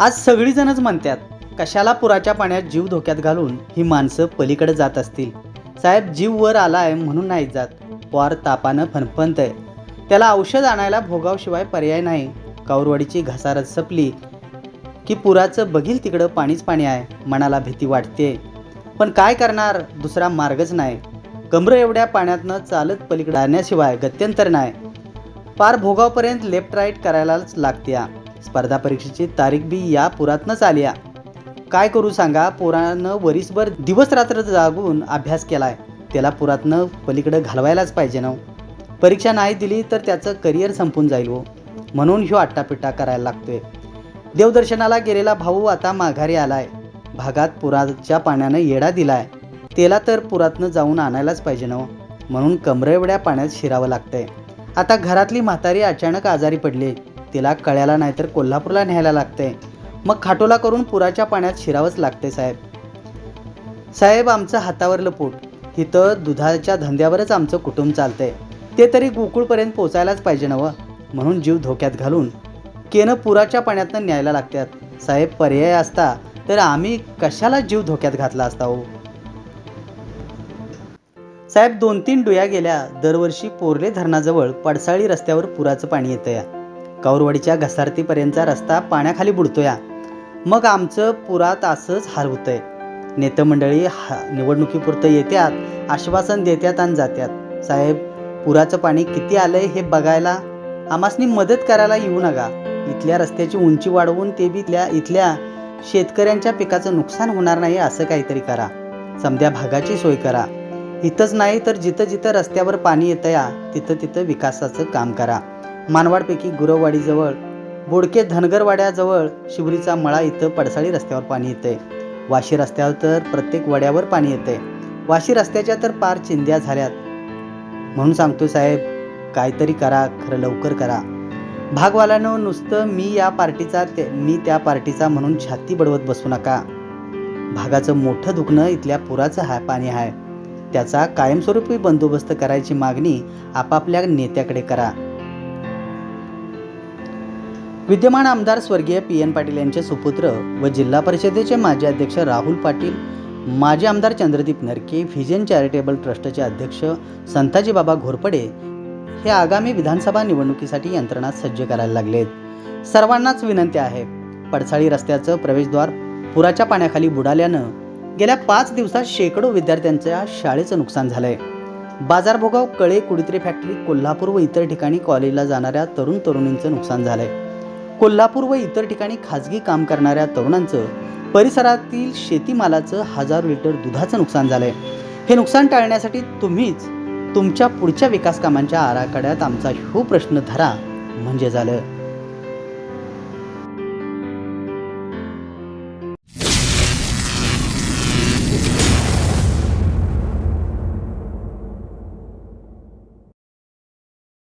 आज सगळीजणच म्हणतात कशाला पुराच्या पाण्यात जीव धोक्यात घालून ही माणसं पलीकडे जात असतील? साहेब जीव वर आला आहे म्हणून नाही जात. वार तापानं फणफणतंय. त्याला औषध आणायला भोगावशिवाय पर्याय नाही. काऊरवाडीची घसारत सपली की पुराचं बघील तिकडं पाणीच पाणी आहे मनाला भीती वाटते. पण काय करणार? दुसरा मार्गच नाही. कमरं एवढ्या पाण्यातनं चालत पलीकडे आणण्याशिवाय गत्यंतर नाही. पार भोगावपर्यंत लेफ्ट राईट करायलाच लागत्या. स्पर्धा परीक्षेची तारीख बी या पुरातनंच आली काय करू सांगा पोरानं वरीसभर दिवस रात्र जागून अभ्यास केलाय. त्याला पुरातनं पलीकडं घालवायलाच पाहिजे ना हो. परीक्षा नाही दिली तर त्याचं करिअर संपून जाईल हो. म्हणून ह्यो आट्टापिट्टा करायला लागतोय. देवदर्शनाला गेलेला भाऊ आता माघारी आलाय. भागात पुराच्या पाण्यानं येडा दिलाय. त्याला तर पुरातनं जाऊन आणायलाच पाहिजे ना हो. म्हणून कमरेवड्या पाण्यात शिरावं लागतंय. आता घरातली म्हातारी अचानक आजारी पडली. तिला कळ्याला नाहीतर कोल्हापूरला न्यायला लागतंय मग खाटोला करून पुराच्या पाण्यात शिरावंच लागते साहेब. साहेब आमचं हातावरलं पोट. इथं दुधाच्या धंद्यावरच आमचं कुटुंब चालतंय. ते तरी गोकुळपर्यंत पोचायलाच पाहिजे नवं म्हणून जीव धोक्यात घालून केनं पुराच्या पाण्यातनं न्यायला लागतात साहेब पर्याय असता तर आम्ही कशाला जीव धोक्यात घातला असता हो? साहेब दोन तीन डुया गेल्या. दरवर्षी पोरले धरणाजवळ पडसाळी रस्त्यावर पुराचं पाणी येतं या काऊरवाडीच्या घसारतीपर्यंतचा रस्ता पाण्याखाली बुडतोया. मग आमचं पुरात असंच हाल होतंय. हा निवडणुकीपुरतं येत्यात आश्वासन देत्यात आणि जात्यात. साहेब पुराचं पाणी किती आलंय हे बघायला आमासनी मदत करायला येऊ नका. इथल्या रस्त्याची उंची वाढवून ते बी इथल्या इथल्या शेतकऱ्यांच्या पिकाचं नुकसान होणार नाही असं काहीतरी करा. समध्या भागाची सोय करा. इथंच नाही तर जिथं जिथं रस्त्यावर पाणी येतं या तिथं तिथं विकासाचं काम करा. मानवाडपैकी गुरववाडीजवळ बोडके धनगरवाड्याजवळ शिवरीचा मळा इथं पडसाळी रस्त्यावर पाणी येते वाशी रस्त्यावर तर प्रत्येक वड्यावर पाणी येते वाशी रस्त्याच्या तर पार चिंध्या झाल्यात. म्हणून सांगतो साहेब काहीतरी करा खरं लवकर करा. भागवाल्यानं नुसतं मी या पार्टीचा ते मी त्या पार्टीचा म्हणून छाती बडवत बसू नका. भागाचं मोठं दुखणं इथल्या पुराचं हा पाणी आहे त्याचा कायमस्वरूपी बंदोबस्त करायची मागणी आपापल्या नेत्याकडे करा. विद्यमान आमदार स्वर्गीय पी एन पाटील यांचे सुपुत्र व जिल्हा परिषदेचे माजी अध्यक्ष राहुल पाटील माजी आमदार चंद्रदीप नरके व्हिजन चॅरिटेबल ट्रस्टचे अध्यक्ष संताजी बाबा घोरपडे हे आगामी विधानसभा निवडणुकीसाठी यंत्रणा सज्ज करायला लागलेत. सर्वांनाच विनंती आहे पडसाळी रस्त्याचं प्रवेशद्वार पुराच्या पाण्याखाली बुडाल्यानं गेल्या पाच दिवसात शेकडो विद्यार्थ्यांच्या शाळेचं नुकसान झालंय. बाजारभोगाव कळे कुडित्री फॅक्टरी कोल्हापूर व इतर ठिकाणी कॉलेजला जाणाऱ्या तरुण तरुणींचं नुकसान झालंय. कोल्हापूर व इतर ठिकाणी खाजगी काम करणाऱ्या तरुणांचं परिसरातील शेतीमालाचं हजारो लिटर दुधाचं नुकसान झालंय. हे नुकसान टाळण्यासाठी तुम्हीच तुमच्या पुढच्या विकास कामांच्या आराखड्यात आमचा ह्यो प्रश्न धरा म्हणजे झालं.